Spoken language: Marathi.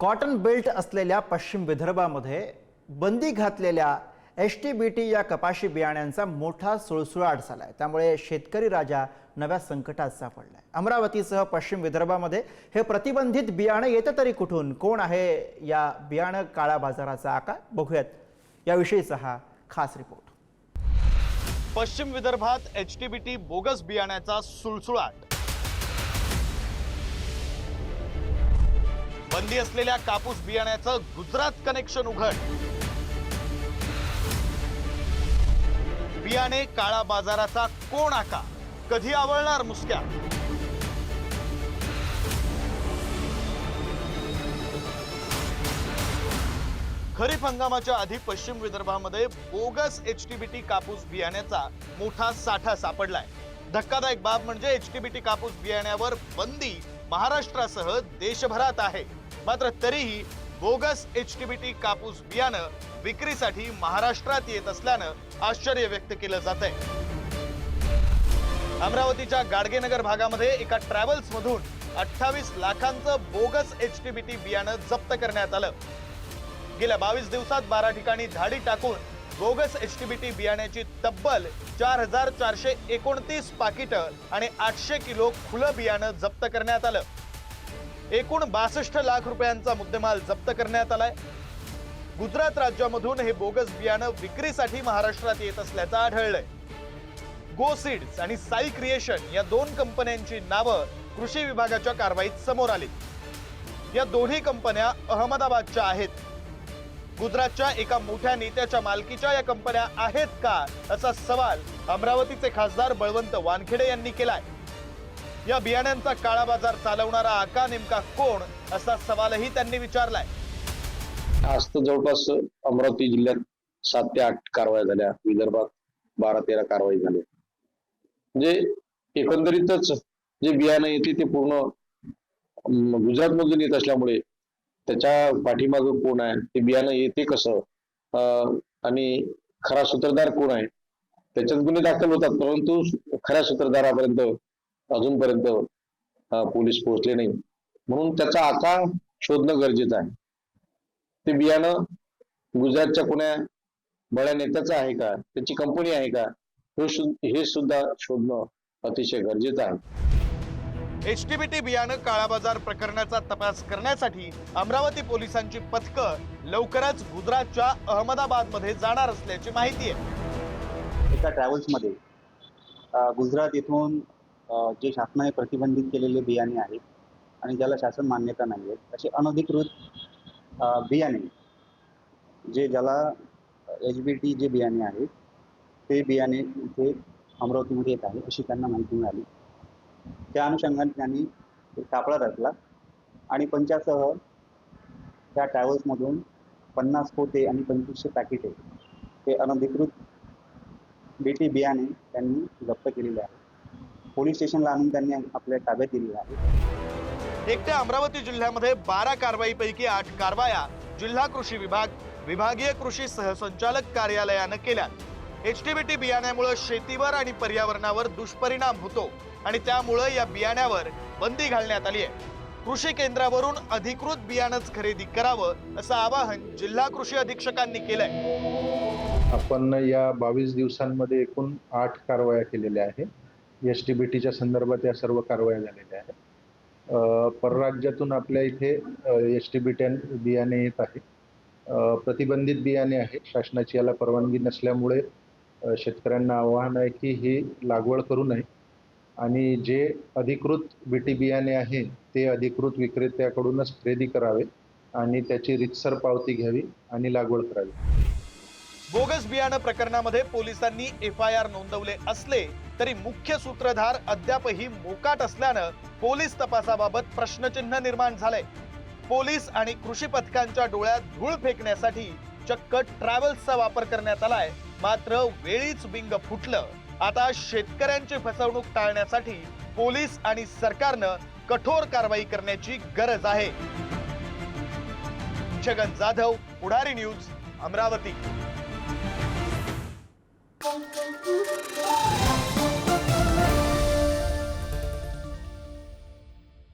कॉटन बेल्ट असलेल्या पश्चिम विदर्भामध्ये बंदी घातलेल्या एच टी बी टी या कपाशी बियाण्यांचा मोठा सुळसुळाट झाला आहे त्यामुळे शेतकरी राजा नव्या संकटात सापडलाय. अमरावतीसह पश्चिम विदर्भामध्ये हे प्रतिबंधित बियाणं येतं तरी कुठून? कोण आहे या बियाणं काळा बाजाराचा आकार बघूयात. याविषयीचा हा खास रिपोर्ट. पश्चिम विदर्भात H T B T bogus बियाण्याचा सुळसुळाट. बंदी असलेल्या कापूस बियाण्याचं गुजरात कनेक्शन उघड. बियाणे काळा बाजाराचा कोण आका? कधी आवळणार मुसक्या? खरीप हंगामाच्या आधी पश्चिम विदर्भामध्ये bogus H T B T कापूस बियाण्याचा मोठा साठा सापडलाय. धक्कादायक बाब म्हणजे एच टी बी टी कापूस बियाण्यावर बंदी महाराष्ट्रासह देशभरात आहे. मात्र तरीही bogus H T B T कापूस बियाणं विक्रीसाठी महाराष्ट्रात येत असल्यानं आश्चर्य व्यक्त केलं जात आहे अमरावतीच्या गाडगेनगर भागामध्ये एका ट्रॅव्हल्स मधून अठ्ठावीस लाखांचं bogus H T B T बियाणं जप्त करण्यात आलं. गेल्या बावीस दिवसात बारा ठिकाणी धाडी टाकून bogus H T B T बियाण्याची तब्बल चार हजार चारशे एकोणतीस पाकिटं आणि आठशे किलो खुलं बियाणं जप्त करण्यात आलं. एकूण बासष्ट लाख रुपयांचा मुद्देमाल जप्त करण्यात आलाय. गुजरात राज्यामधून हे बोगस बियाणं विक्रीसाठी महाराष्ट्रात येत असल्याचं आढळलंय. गो सीड्स आणि साई क्रिएशन या दोन कंपन्यांची नावं कृषी विभागाच्या कारवाईत समोर आली. या दोन्ही कंपन्या अहमदाबादच्या आहेत. गुजरातच्या एका मोठ्या नेत्याच्या मालकीच्या या कंपन्या आहेत का असा सवाल अमरावतीचे खासदार बळवंत वानखेडे यांनी केलाय. या बियाण्यांचा काळा बाजार चालवणारा आका नेमका कोण असा सवालही त्यांनी विचारलाय. आज तर जवळपास अमरावती जिल्ह्यात सात ते आठ कारवाया झाल्या. विदर्भात बारा तेरा कारवाई झाल्या म्हणजे एकंदरीतच जे बियाणं येते ते पूर्ण गुजरात मधून येत असल्यामुळे त्याच्या पाठीमाग कोण आहे? ते बियाणं येते कसं? अं, आणि खरा सूत्रधार कोण आहे? त्याच्यात गुन्हे दाखल होतात परंतु खऱ्या सूत्रधारापर्यंत अजूनपर्यंत पोलीस पोहोचले नाही. म्हणून त्याचा आका शोधणं गरजेचं आहे. ते बियाणं गुजरातच्या कोण्या बड्या नेत्याचं आहे का? त्याची कंपनी आहे का? हे हे सुद्धा शोधणं अतिशय गरजेचं आहे. एच टी बी टी बियाणं काळा बाजार प्रकरणाचा तपास करण्यासाठी अमरावती पोलिसांची पथकं लवकरच गुजरातच्या अहमदाबादमध्ये जाणार असल्याची माहिती आहे. एका ट्रॅव्हल्समध्ये गुजरात येथून जे शासनाने प्रतिबंधित केलेले बियाणे आहेत आणि ज्याला शासन मान्यता नाही आहेत असे अनधिकृत बियाणे जे ज्याला एच बी टी जे बियाणे आहेत ते बियाणे इथे अमरावतीमध्ये येत आहे अशी त्यांना माहिती मिळाली. त्या अनुषंगाने त्यांनी सापळा रचला आणि पंचासह त्या ट्रॅव्हल्समधून पन्नास पोते आणि पंचवीसशे पॅकेटे ते अनधिकृत बेटी बियाणे त्यांनी जप्त केलेले आहे पोलीस स्टेशनला आणून त्यांनी आपल्या ताब्यात दिलेलं आहे. एकट्या अमरावती जिल्ह्यामध्ये बारा कारवाईपैकी आठ कारवाया जिल्हा कृषी विभाग विभागीय कृषी सहसंचालक कार्यालयानं केल्यात. एच टी बी टी बियाण्यामुळे शेतीवर आणि पर्यावरणावर दुष्परिणाम होतो आणि त्यामुळं या बियाण्यावर बंदी घालण्यात आली आहे. कृषी केंद्रावरून अधिकृत बियाणंच खरेदी करावं असं आवाहन जिल्हा कृषी अधीक्षकांनी केलंय. आपण या बावीस दिवसांमध्ये एकूण आठ कारवाया केलेल्या आहेत. एस टी बी टीच्या संदर्भात या सर्व कारवाया झालेल्या आहेत. परराज्यातून आपल्या इथे एस टी बी टी बियाणे येत आहे. प्रतिबंधित बियाणे आहे शासनाची याला परवानगी नसल्यामुळे शेतकऱ्यांना आव्हान आहे की ही लागवड करू नये. आणि जे अधिकृत बीटी बियाणे आहे ते अधिकृत विक्रेत्याकडूनच खरेदी करावे आणि त्याची रितसर पावती घ्यावी आणि लागवड करावी. बोगस बियाणं प्रकरणामध्ये पोलिसांनी एफ आय आर नोंदवले असले तरी मुख्य सूत्रधार अद्यापही मोकाट असल्यानं पोलीस तपासाबाबत प्रश्नचिन्ह निर्माण झालंय. पोलीस आणि कृषी पथकांच्या डोळ्यात धूळ फेकण्यासाठी चक्क ट्रॅव्हल्सचा वापर करण्यात आलाय. मात्र वेळीच बिंग फुटलं. आता शेतकऱ्यांची फसवणूक टाळण्यासाठी पोलीस आणि सरकारनं कठोर कारवाई करण्याची गरज आहे. छगन जाधव पुढारी न्यूज अमरावती.